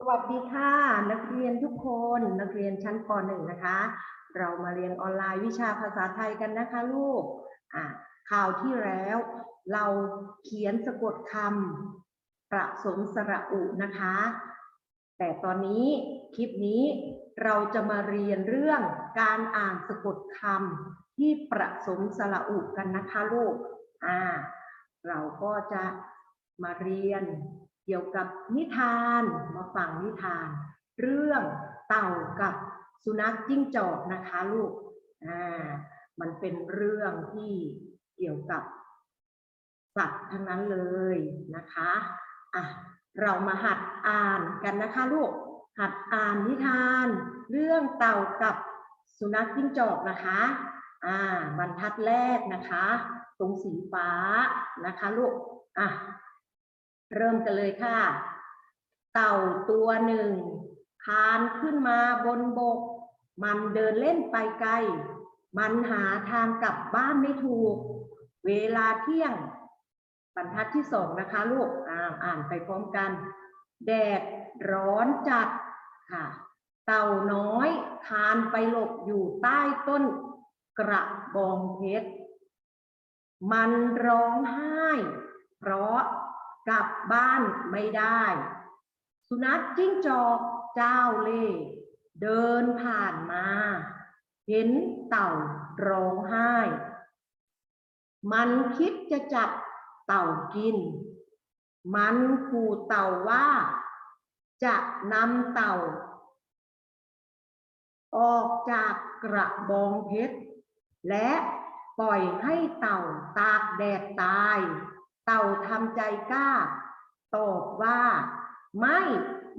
สวัสดีค่ะ นักเรียนทุกคนนักเรียนชั้นป .1 นะคะ เรามาเรียนออนไลน์วิชาภาษาไทยกันนะคะลูกอะข่าวที่แล้ว เราเขียนสะกดคำประสมสระอุนะคะ แต่ตอนนี้คลิปนี้เราจะมาเรียนเรื่องการอ่านสะกดคำที่ประสมสระอุกันนะคะลูกอ่าเราก็จะมาเรียน เกี่ยวกับนิทานมาฟังนิทาน เรื่องเต่ากับสุนัขจิ้งจอกนะคะลูกอ่ามันเป็นเรื่องที่เกี่ยวกับสัตว์ทั้งนั้นเลยนะคะอะเรามาหัดอ่านกันนะคะลูกหัดอ่านนิทาน เรื่องเต่ากับสุนัขจิ้งจอกนะคะอ่าบรรทัดแรกนะคะ ตรงสีฟ้านะคะลูกอะ เริ่มกันเลยค่ะ เต่าตัวหนึ่งคานขึ้นมาบนบก มันเดินเล่นไปไกล มันหาทางกลับบ้านไม่ถูก เวลาเที่ยง บรรทัดที่สองนะคะลูกอ่าอ่านไปพร้อมกัน แดดร้อนจัดค่ะ เต่าน้อยคานไปหลบอยู่ใต้ต้นกระบองเพชร มันร้องไห้ เพราะ กลับบ้านไม่ได้ สุนัขจิ้งจอกเจ้าเล่เดินผ่านมา เห็นเต่าร้องไห้ มันคิดจะจับเต่ากิน มันขู่เต่าว่า จะนำเต่า ออกจากกระบองเพชรและปล่อยให้เต่าตากแดดตาย เต่าทำใจกล้า ตอบว่า ไม่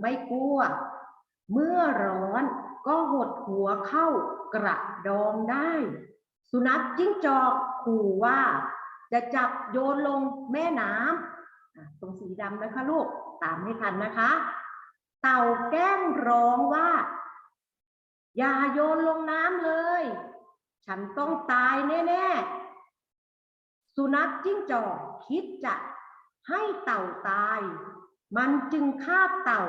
ไม่กลัว เมื่อร้อนก็หดหัวเข้ากระดองได้ สุนัขจิ้งจอกขู่ว่า จะจับโยนลงแม่น้ำตรงสีดำนะคะลูกตามให้ทันนะคะ เต่าแกล้งร้องว่า อย่าโยนลงน้ำเลย ฉันต้องตายแน่ ๆ สุนัขจิ้งจอกคิดจะให้เต่าตาย มันจึงคาเต่า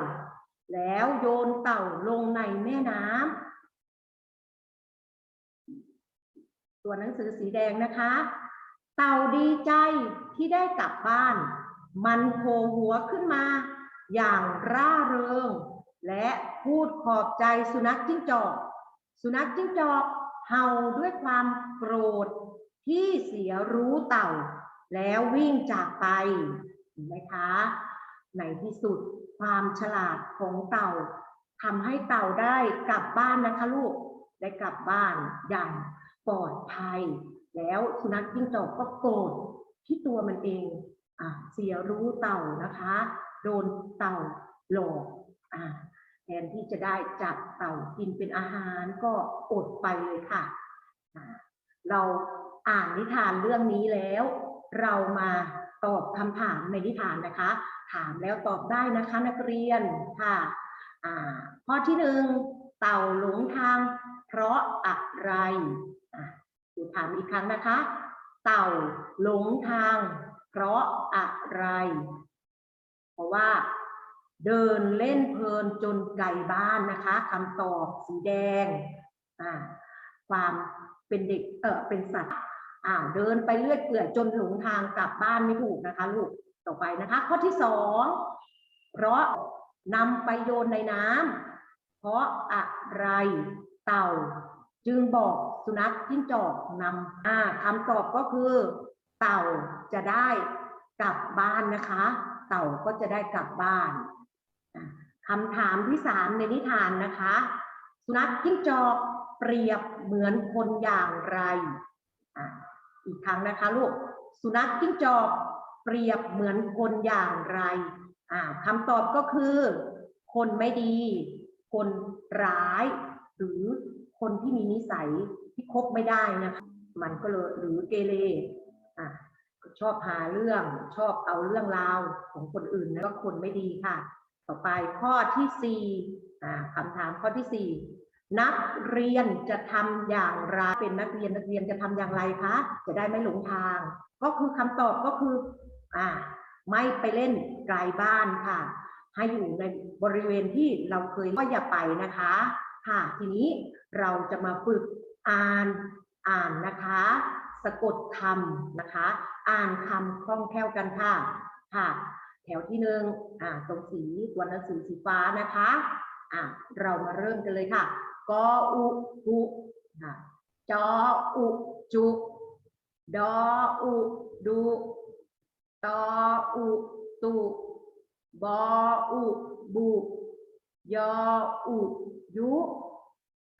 แล้วโยนเต่าลงในแม่น้ำตัวหนังสือสีแดงนะคะ เต่าดีใจที่ได้กลับบ้าน มันโผล่หัวขึ้นมา อย่างร่าเริง และพูดขอบใจสุนัขจิ้งจอก สุนัขจิ้งจอกเห่าด้วยความโกรธ ที่เสียรู้เต่า แล้ววิ่งจากไปเห็นไหมคะในที่สุดความฉลาดของเต่าทำให้เต่าได้กลับบ้านนะคะลูกได้กลับบ้านอย่างปลอดภัย แล้วสุนัขจิ้งจอกก็โกรธที่ตัวมันเองอะเสียรู้เต่านะคะ โดนเต่าหลอกอะแทนที่จะได้จับเต่ากินเป็นอาหารก็อดไปเลยค่ะอะเรา อ่านนิทานเรื่องนี้แล้ว เรามาตอบคำถามในนิทานนะคะ ถามแล้วตอบได้นะคะนักเรียนค่ะข้อที่หนึ่งเต่าหลงทาง เพราะอะไรอะดูถามอีกครั้งนะคะ เต่าหลงทาง เพราะอะไร เพราะว่า เดินเล่นเพลินจนไกลบ้านนะคะคำตอบสีแดง ความเป็นเด็กเออเป็นสัตว์ อ่าเดินไปเลื่อยเปื่อยจนหลงทางกลับบ้านไม่ถูกนะคะลูกต่อไปนะคะ ข้อที่สองเพราะนำไปโยนในน้ำเพราะอะไรเต่า จึงบอกสุนัขจิ้งจอกนำอ่าคำตอบก็คือ เต่าจะได้กลับบ้านนะคะ เต่าก็จะได้กลับบ้านคำถามที่สามในนิทานนะคะ สุนัขจิ้งจอกเปรียบเหมือนคนอย่างไร อีกครั้งนะคะลูก สุนัขจิ้งจอกเปรียบเหมือนคนอย่างไรอ่าคำตอบก็คือ คนไม่ดี คนร้าย หรือคนที่มีนิสัยที่คบไม่ได้นะคะมันก็เลยหรือเกเรอะชอบหาเรื่องชอบเอาเรื่องราวของคนอื่นนะก็คนไม่ดีค่ะ ต่อไปข้อที่สี่อ่าคำถามข้อที่สี่ นักเรียนจะทำอย่างไรเป็นนักเรียนนักเรียนจะทำอย่างไรคะ จะได้ไม่หลงทาง ก็คือคำตอบก็คืออ่าไม่ไปเล่นไกลบ้านค่ะ ให้อยู่ในบริเวณที่เราเคยก็อย่าไปนะคะ ค่ะทีนี้เราจะมาฝึกอ่านอ่านนะคะ สะกดคำนะคะ อ่านคำคล่องแคล่วกันค่ะค่ะ แถวที่หนึ่งอ่าตรงสีตัวหนังสือสีฟ้านะคะอ่าเรามาเริ่มกันเลยค่ะ กออุกุค่ะจออุจุดออุดุตออุตุบออุบุยออุยุ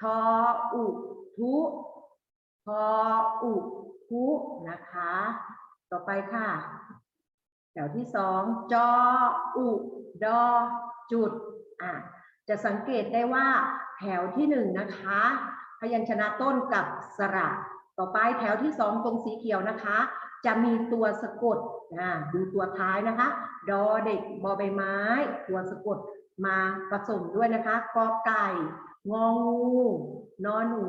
ทออุทุพออุทุนะคะ ต่อไปค่ะแถวที่สองจออุดอจุดอะจะสังเกตได้ว่า แถวที่หนึ่งนะคะ พยัญชนะต้นกับสระ ต่อไปแถวที่สองตรงสีเขียวนะคะ จะมีตัวสะกดอ่าดูตัวท้ายนะคะ ดอเด็กบอใบไม้ ตัวสะกดมาผสมด้วยนะคะกอไก่ งองูนอหนู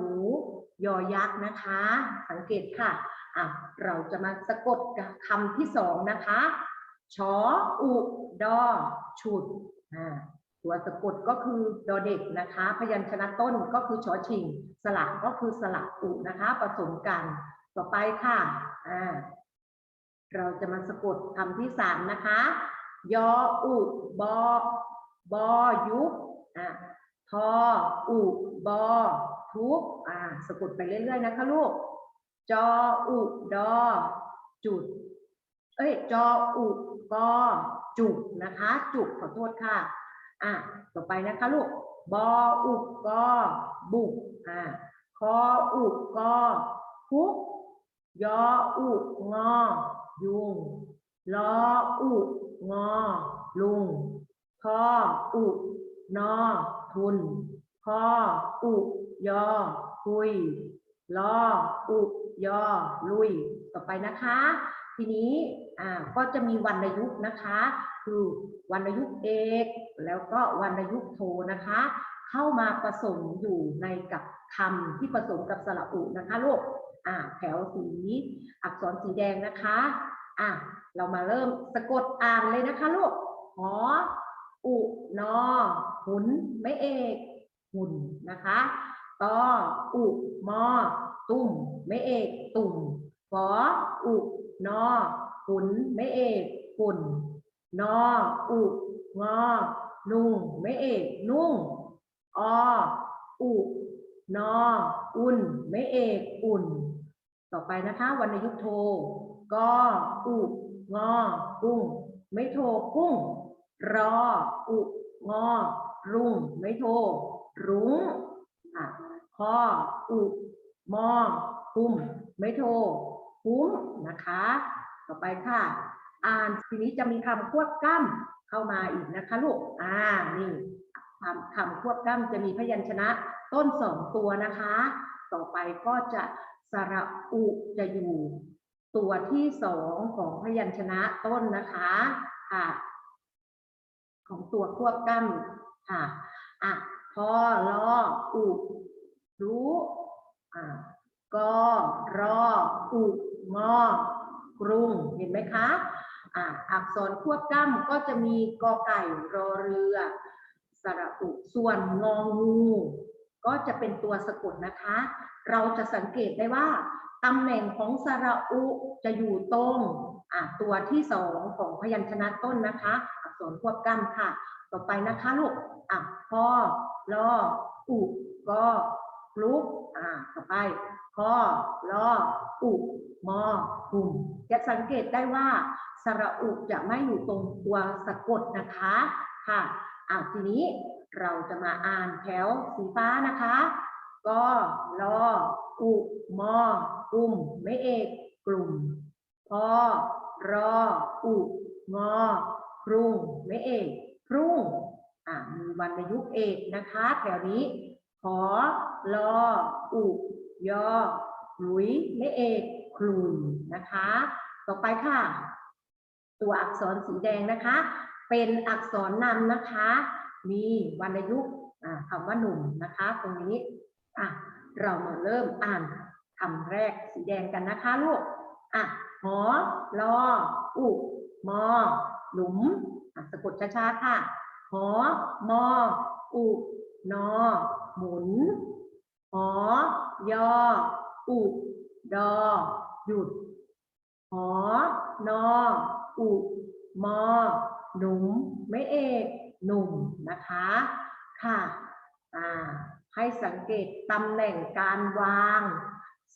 ยอยักษ์นะคะ สังเกตค่ะอะ เราจะมาสะกดกับคำที่สองนะคะชออุ ดอ ฉุดอ่า ตัวสะกดก็คือดอเด็กนะคะ พยัญชนะต้นก็คือชอชิง สระก็คือสระอุนะคะผสมกัน ต่อไปค่ะอ่าเราจะมาสะกดคำที่สามนะคะ ยออุบอบอยุบอ่าทออุบอทุกอ่าสะกดไปเรื่อยๆนะคะลูก จออุดอจุด เอ้ย จออุกอจุกนะคะ จุกขอโทษค่ะ อ่าต่อไปนะคะลูกบออุกกอบุกอ่าคออุกกอคุกยออุกงอ ยุงลออุกงอ ลุงทออุกนอ ทุนพออุกยอ คุยลออุกยอ ลุย ต่อไปนะคะ ทีนี้ก็จะมีวรรณยุกต์นะคะ คือวรรณยุกต์เอกแล้วก็วรรณยุกต์โทนะคะ เข้ามาผสมอยู่ในกับคำที่ผสมกับสระอุนะคะลูกแถวสีอักษรสีแดงนะคะอ่าเรามาเริ่มสะกดอ่านเลยนะคะลูกหออุนอหุนไม่เอกหุ่นนะคะตออุมอตุ่มไม่เอกตุ่ม ฝออุนอหุนไม่เอกหุ่นนออุงอนุ่งไม่เอกนุ่งออุนออุ่นไม่เอกอุ่น ต่อไปนะคะวรรณยุกโทกออุงอกุ้ง ไม่โทกุ้ง รออุงอรุงไม่โทรุ้งอะคออุมอคุ้ม ไม่โท คุ้มนะคะ ต่อไปค่ะ อ่านทีนี้จะมีคำควบกล้ำเข้ามาอีกนะคะลูกอ่านี่คำคำควบกล้ำจะมีพยัญชนะต้นสองตัวนะคะ ต่อไปก็จะสระอุจะอยู่ ตัวที่สองของพยัญชนะต้นนะคะค่ะ ของตัวควบกล้ำค่ะอะพอรออุรู้อ่ากอรออุ งอกรุงเห็นไหมคะอ่าอักษรควบกล้ำก็จะมีกอไก่รอเรือ สระอุส่วนงองูก็จะเป็นตัวสะกดนะคะ เราจะสังเกตได้ว่าตำแหน่งของสระอุจะอยู่ตรงอ่าตัวที่สองของพยัญชนะต้นนะคะ อักษรควบกล้ำค่ะ ต่อไปนะคะลูกอะพอรออุก็ลุกอ่าต่อไป พอรออุมอหุ่มจะสังเกตได้ว่าสระอุจะไม่อยู่ตรงตัวสะกดนะคะค่ะอ่าทีนี้เราจะมาอ่านแถวสีฟ้านะคะก็รออุมอกุมไม่เอกกลุ่มพอรออุงอครุงไม่เอกครุ่งอ่ามีวรรณยุกต์เอกนะคะ แถวนี้ขอรออุ ยอหลุยไม่เอกคลุยนะคะ ต่อไปค่ะ ตัวอักษรสีแดงนะคะ เป็นอักษรนำนะคะ มีวรรณยุกต์คำว่าหนุ่มนะคะ ตรงนี้อะเรามาเริ่มอ่านคำแรกสีแดงกันนะคะลูกอะหอรออุมอ หลุมอะสะกดช้าๆค่ะหหอมอ อุ นอ หมุน หอยอ อุดอ หยุด หอนอ อุ มอ หนุมไม่เอก หนุ่มนะคะ ค่ะ อ่า ให้สังเกตตำแหน่งการวาง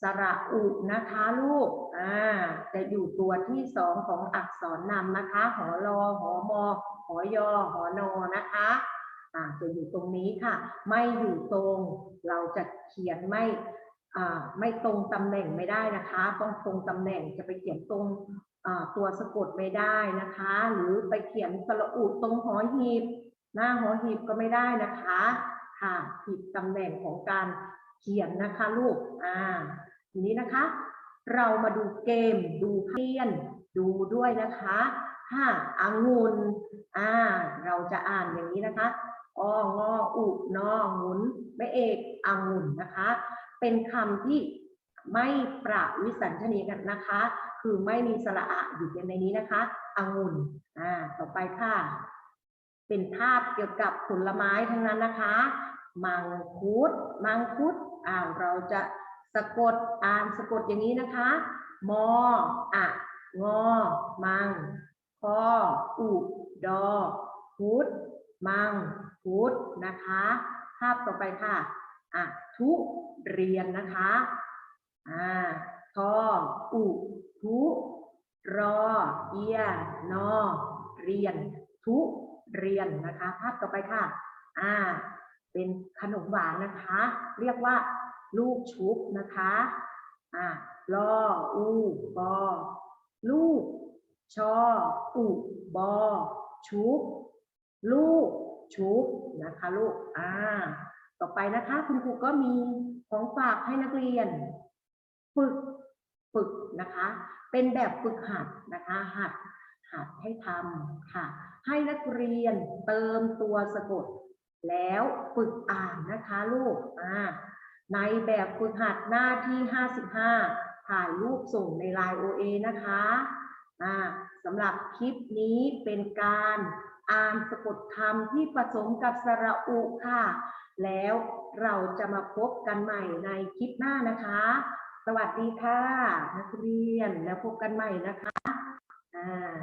สระอุนะคะลูก อ่า จะอยู่ตัวที่สองของอักษรนำนะคะ หอรอหอมอหอยอหอนอนะคะ จะอยู่ตรงนี้ค่ะ ไม่อยู่ตรง เราจะเขียนไม่อ่าไม่ตรงตำแหน่งไม่ได้นะคะ ต้องตรงตำแหน่งจะไปเขียนตรงอ่าตัวสะกดไม่ได้นะคะ หรือไปเขียนสระอุตรงหอหีบ หน้าหอหีบก็ไม่ได้นะคะค่ะผิดตำแหน่งของการเขียนนะคะลูกอ่าทีนี้นะคะ เรามาดูเกมดูเพี้ยน ดูด้วยนะคะค่ะองุ่นอ่า เราจะอ่านอย่างนี้นะคะ องออุนอหมุนไม่เอกองุ่นนะคะ เป็นคำที่ไม่ประวิสัญชนีกันนะคะ คือไม่มีสระอะอยู่ในนี้นะคะองุ่นอ่าต่อไปค่ะ เป็นภาพเกี่ยวกับผลไม้ทั้งนั้นนะคะ มังคุด มังคุดอ่าเราจะสะกดอ่านสะกดอย่างนี้นะคะ มออะงอ มังคออุดอพุด มัง พุดนะคะ ภาพต่อไปค่ะอะทุเรียนนะคะอ่าทออุทุรอเอียนอเรียน ทุเรียนนะคะ ภาพต่อไปค่ะอ่าเป็นขนมหวานนะคะ เรียกว่าลูกชุบนะคะอ่าลออูบอลูกชออุบอชุบลูก ชุบนะคะลูก อ่า ต่อไปนะคะคุณครูก็มีของฝากให้นักเรียน ฝึกฝึกนะคะ เป็นแบบฝึกหัดนะคะ หัดหัดให้ทำค่ะ ให้นักเรียนเติมตัวสะกด แล้วฝึกอ่านนะคะลูก อ่า ในแบบฝึกหัดหน้าที่ 55 ถ่ายรูปส่งในไลน์ OA นะคะ อ่าสำหรับคลิปนี้เป็นการ อ่านสะกดคำที่ผสมกับสระอุค่ะ แล้วเราจะมาพบกันใหม่ในคลิปหน้านะคะ สวัสดีค่ะ นักเรียนแล้วพบกันใหม่นะคะอ่า